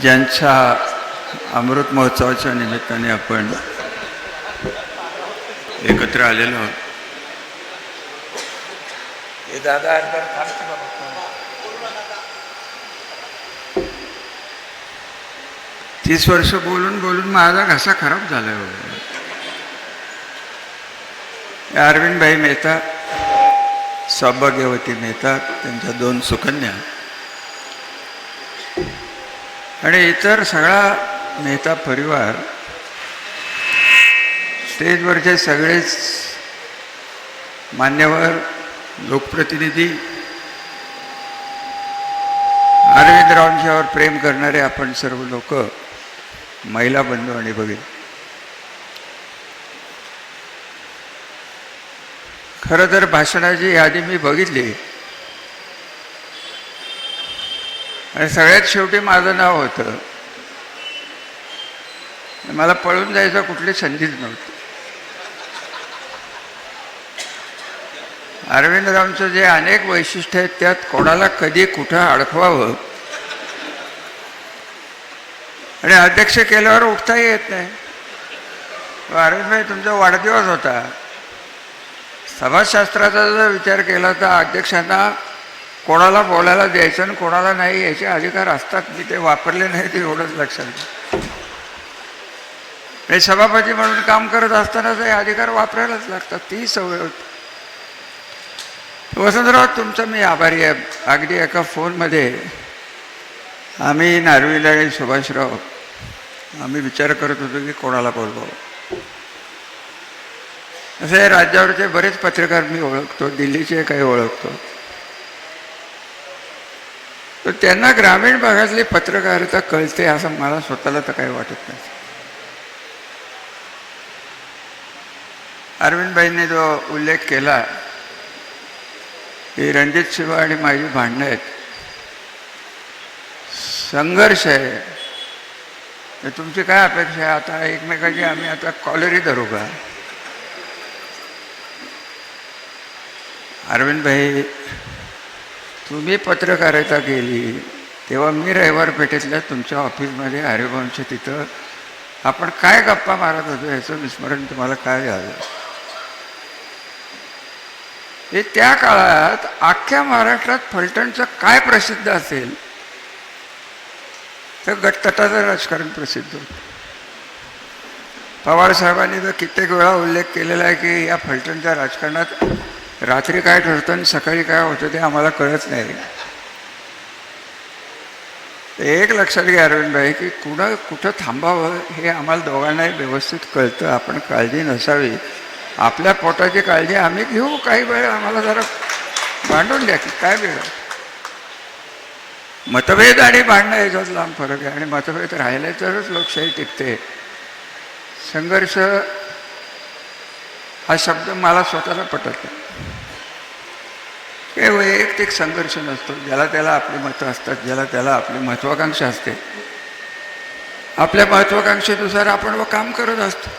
ज्यांच्या अमृत महोत्सवाच्या निमित्ताने आपण एकत्र आलेलो आहोत हे दादा. तीस वर्ष बोलून बोलून माझा घसा खराब झाला हो अरविंदभाई मेहता सौभाग्यवती नेतात त्यांच्या दोन सुकन्या. आणि इतर सगळा नेता परिवार स्टेजवरचे सगळेच मान्यवर लोकप्रतिनिधी अरविंदरावांच्यावर प्रेम करणारे आपण सर्व लोक महिला बंधू आणि भगिनी. खरं तर भाषणाची यादी मी बघितली. आणि सगळ्यात शेवटी माझं नाव होतं. मला पळून जायचं कुठली संधीच नव्हती. अरविंदरावांचं जे अनेक वैशिष्ट्य आहेत त्यात कोणाला कधी कुठं अडकवावं? आणि अध्यक्ष केल्यावर उठता येत नाही. अरविंदभाई तुमचा वाढदिवस होता. समाजशास्त्राचा जर विचार केला तर अध्यक्षांना कोणाला बोलायला द्यायचं आणि कोणाला नाही याचे अधिकार असतात. मी ते वापरले नाही ते एवढंच लक्षात मी सभापती म्हणून काम करत असताना हे अधिकार वापरायलाच लागतात. ती सवय होती. वसंतराव तुमचा मी आभारी आहे. अगदी एका फोनमध्ये आम्ही नारवीला आणि सुभाषराव आम्ही विचार करत होतो की कोणाला बोलवावं? असे राज्यावरचे बरेच पत्रकार मी ओळखतो दिल्लीचे काही ओळखतो. तर त्यांना ग्रामीण भागातली पत्रकारिता कळते असं मला स्वतःला तर काही वाटत नाही. अरविंदबाईंनी जो उल्लेख केला की रणजित शिवा आणि माझी भांडणं आहेत. संघर्ष आहे. तर तुमची काय अपेक्षा आहे? आता एकमेकाची आम्ही आता कॉलरी धरू का? अरविंदभाई तुम्ही पत्रकारिता केली तेव्हा मी रविवार पेठेतल्या तुमच्या ऑफिसमध्ये हरिभाऊंच्या तिथं आपण काय गप्पा मारत होतो याचं विस्मरण तुम्हाला काय झालं? हे त्या काळात अख्ख्या महाराष्ट्रात फलटणचं काय प्रसिद्ध असेल? तर गटतटाचं राजकारण प्रसिद्ध होतं. पवार साहेबांनी तर कित्येक वेळा उल्लेख केलेला आहे की या फलटणच्या राजकारणात रात्री काय ठरतं आणि सकाळी काय होतं ते आम्हाला कळत नाही. एक लक्षात घ्या अरविंदभाई की कुणं कुठं थांबावं हे आम्हाला दोघांनाही व्यवस्थित कळतं. आपण काळजी नसावी. आपल्या पोटाची काळजी आम्ही घेऊ. काही वेळ आम्हाला जरा भांडून द्या की काय वेळ. मतभेद आणि भांडणं याच्यात लांब फरक आहे. आणि मतभेद राहिले तरच लोकशाही टिकते. संघर्ष हा शब्द मला स्वतःला पटत नाही काही वैयक्तिक संघर्ष नसतो. ज्याला त्याला आपली मतं असतात ज्याला त्याला आपली महत्वाकांक्षा असते. आपल्या महत्वाकांक्षेनुसार आपण व काम करत असतो.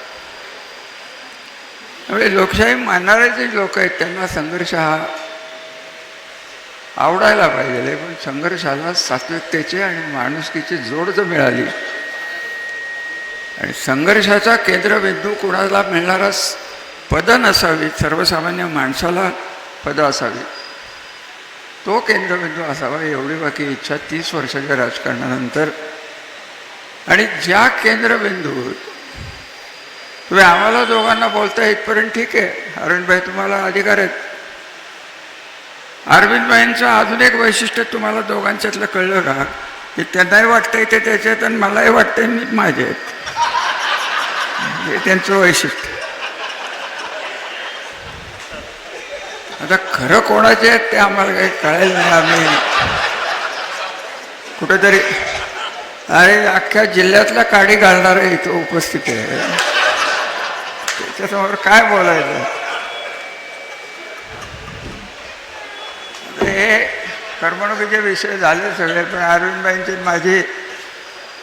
त्यामुळे लोकशाही मानणारे जे लोक आहेत त्यांना संघर्ष हा आवडायला पाहिजे. पण संघर्षाला सात्विकतेचे आणि माणुसकीची जोड जर मिळाली आणि संघर्षाचा केंद्रबिंदू कुणाला मिळणारा पदं नसावीत. सर्वसामान्य माणसाला पदं असावी तो केंद्रबिंदू असावा एवढी बाकी इच्छा तीस वर्षाच्या राजकारणानंतर. आणि ज्या केंद्रबिंदूत तुम्ही आम्हाला दोघांना बोलता इथपर्यंत ठीक आहे. अरुणभाई तुम्हाला अधिकार आहेत. अरविंदभाईंचं अजून एक वैशिष्ट्य तुम्हाला दोघांच्यातलं कळलं का? की त्यांनाही वाटतंय ते त्याच्यात आणि मलाही वाटतंय मी माझे आहेत. हे त्यांचं वैशिष्ट्य. आता खरं कोणाचे आहेत ते आम्हाला काही कळेल नाही आम्ही. कुठेतरी अरे अख्ख्या जिल्ह्यातला काडी घालणारा इथं उपस्थित आहे. त्याच्यासमोर काय बोलायचं? हे करमणुकीचे विषय झाले सगळे पण अरविंदबाईंची माझी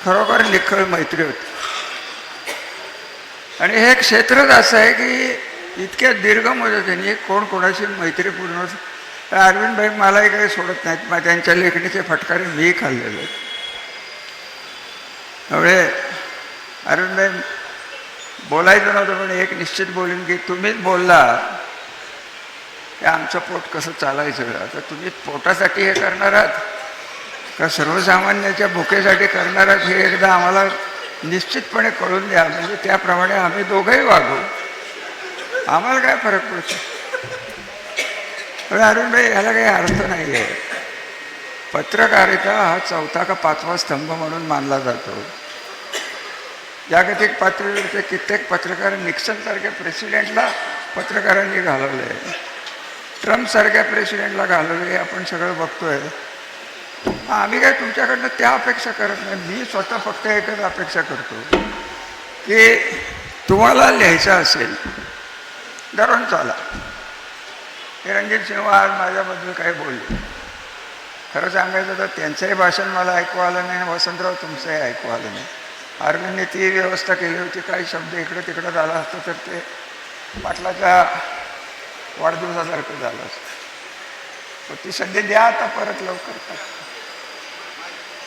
खरोखर निखळ मैत्री होती. आणि हे क्षेत्रच असं आहे की इतक्या दीर्घ मुदतीने कोण कोणाशी मैत्रीपूर्ण तर अरविंदभाई मलाही काही सोडत नाहीत. मग त्यांच्या लेखणीचे फटकारे मी खाल्लेले आहेत. त्यामुळे अरविंदभाई बोलायचं नव्हतं पण एक निश्चित बोलून की तुम्हीच बोलला. की आमचं पोट कसं चालायचं? आता तुम्ही पोटासाठी हे करणार आहात? का सर्वसामान्याच्या भुकेसाठी करणार आहात हे एकदा आम्हाला निश्चितपणे कळून द्या. म्हणजे त्याप्रमाणे आम्ही दोघंही वागू. आम्हाला काय फरक पडतो? पण अरुणभाई ह्याला काही अर्थ नाही आहे पत्रकारिता हा चौथा का पाचवा स्तंभ म्हणून मानला जातो. जागतिक पातळीवरचे कित्येक पत्रकार निक्सनसारख्या प्रेसिडेंटला पत्रकारांनी घालवलं आहे ट्रम्पसारख्या प्रेसिडेंटला घालवलं हे आपण सगळं बघतोय. आम्ही काय तुमच्याकडनं त्या अपेक्षा करत नाही. मी स्वतः फक्त एकच अपेक्षा करतो की तुम्हाला लिहायचं असेल धरून चाला. हे रणजित सिंह आज माझ्याबद्दल काही बोलले खरं सांगायचं तर त्यांचंही भाषण मला ऐकू आलं नाही आणि वसंतराव तुमचंही ऐकू आलं नाही. अरविंदने ती व्यवस्था केली होती काही शब्द इकडं तिकडं झाला असतं तर ते पाटलाच्या वाढदिवसासारखं झालं असतं. ती संधी द्या आता परत लवकर.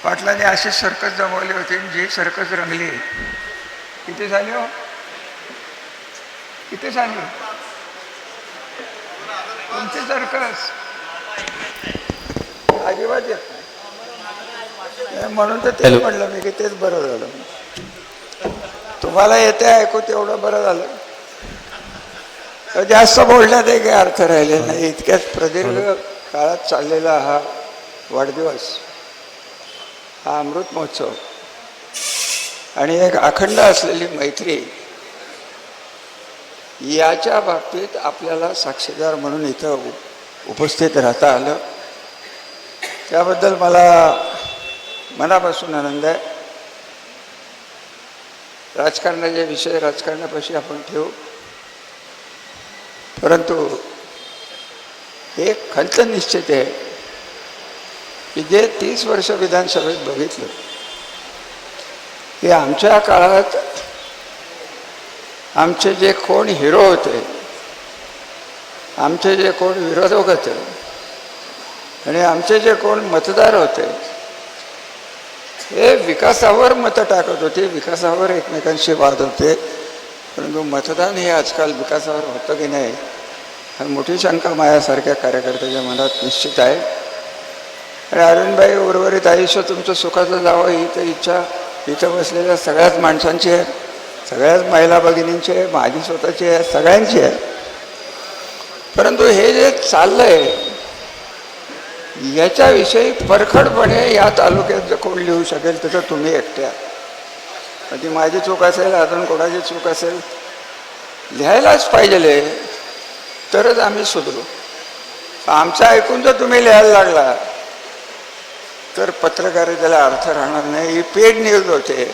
पाटलाने अशी सर्कस जमवली होती जी सर्कस रंगली किती झाली हो? किती झाली? तुमची सर्कस अजिबात येत नाही म्हणून तर तेच म्हटलं मी की तेच बरं झालं. तुम्हाला येते ऐकू तेवढं बरं झालं. तर जास्त बोलण्यात काही अर्थ राहिले नाही. इतक्याच प्रदीर्घ काळात चाललेला हा वाढदिवस हा अमृत महोत्सव आणि एक अखंड असलेली मैत्री याच्या बाबतीत आपल्याला साक्षीदार म्हणून इथं उपस्थित राहता आलं. त्याबद्दल मला मनापासून आनंद आहे. राजकारणाचे विषय राजकारणापाशी आपण ठेवू. परंतु एक खंत निश्चित आहे की जे तीस वर्ष विधानसभेत बघितलं हे आमच्या काळात आमचे जे कोण हिरो होते आमचे जे कोण विरोधक होते आणि आमचे जे कोण मतदार होते हे विकासावर मतं टाकत होते विकासावर एकमेकांशी वाद होते परंतु मतदान हे आजकाल विकासावर होतं की नाही हा मोठी शंका माझ्यासारख्या कार्यकर्त्याच्या मनात निश्चित आहे. आणि अरुणबाई उर्वरित आयुष्य तुमचं सुखाचं जावं ही तर इच्छा इथं बसलेल्या सगळ्याच माणसांची आहे. सगळ्याच महिला भगिनींची आहे माझी स्वतःची आहे सगळ्यांची आहे. परंतु हे जे चाललंय याच्याविषयी परखडपणे या तालुक्यात जर कोण लिहू शकेल त्याचं तुम्ही एकट्या. मग ती माझी चूक असेल अजून कोणाची चूक असेल लिहायलाच पाहिजे तरच आम्ही सुधरू. आमचं ऐकून जर तुम्ही लिहायला लागला तर पत्रकारितेला अर्थ राहणार नाही ही पेड न्यूज होते.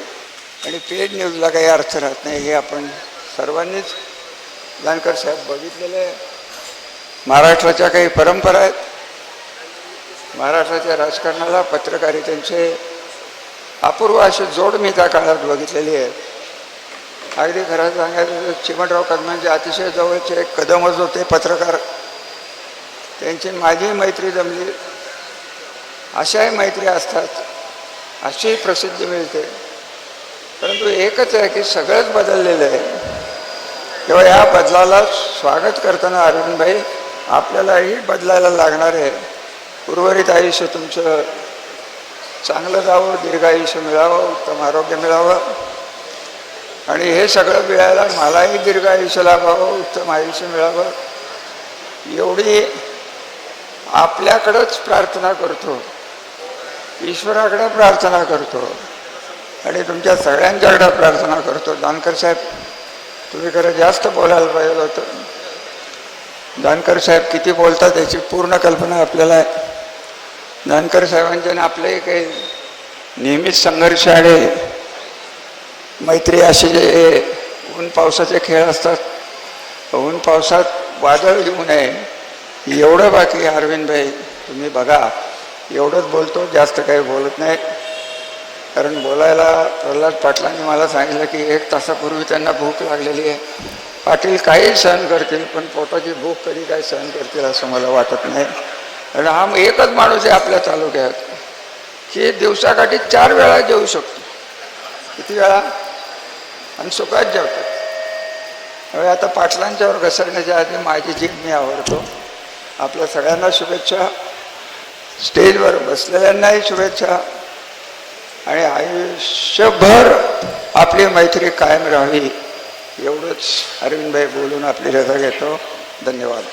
आणि पेड न्यूजला काही अर्थ राहत नाही हे आपण सर्वांनीच जानकर साहेब बघितलेले आहे. महाराष्ट्राच्या काही परंपरा आहेत. महाराष्ट्राच्या राजकारणाला पत्रकारितेचे अपूर्व अशी जोड मी त्या काळात बघितलेली आहे अगदी खरं सांगायचं चिमणराव कदमांचे अतिशय जवळचे एक कदमच होते पत्रकार. त्यांची माझी मैत्री जमली. अशाही मैत्री असतात. अशीही प्रसिद्धी मिळते. परंतु एकच आहे की सगळंच बदललेलं आहे. तेव्हा या बदलाला स्वागत करताना अरविंदभाई आपल्यालाही बदलायला लागणार आहे. उर्वरित आयुष्य तुमचं चांगलं जावं दीर्घ आयुष्य मिळावं उत्तम आरोग्य मिळावं. आणि हे सगळं मिळायला मलाही दीर्घ आयुष्य लाभावं उत्तम आयुष्य मिळावं. एवढी आपल्याकडंच प्रार्थना करतो. ईश्वराकडं प्रार्थना करतो. आणि तुमच्या सगळ्यांच्याकडं प्रार्थना करतो. जानकर साहेब तुम्ही खरं जास्त बोलायला पाहिजे होतं. जानकर साहेब किती बोलतात याची पूर्ण कल्पना आपल्याला आहे. जानकर साहेबांचे आपले काही नेहमीच संघर्ष आणि मैत्री असे जे ऊन पावसाचे खेळ असतात ऊन पावसात वादळ येऊ नये एवढं बाकी अरविंदभाई तुम्ही बघा. एवढंच बोलतो जास्त काही बोलत नाही. कारण बोलायला प्रल्हाद पाटलांनी मला सांगितलं की एक तासापूर्वी त्यांना भूक लागलेली आहे. पाटील काही सहन करतील पण पोटाची भूक कधी काय सहन करतील असं मला वाटत नाही. आणि हा एकच माणूस आहे आपल्या तालुक्यात की दिवसाकाठी चार वेळा जेवू शकतो. किती वेळा? आणि सुखात जेवतो. त्यामुळे आता पाटलांच्यावर घसरण्याच्या आधी माझी जीभ मी आवडतो आपल्या सगळ्यांना शुभेच्छा. स्टेजवर बसलेल्यांनाही शुभेच्छा. आणि आयुष्यभर आपली मैत्री कायम राहावी एवढंच अरविंदभाई बोलून आपली रजा घेतो. धन्यवाद.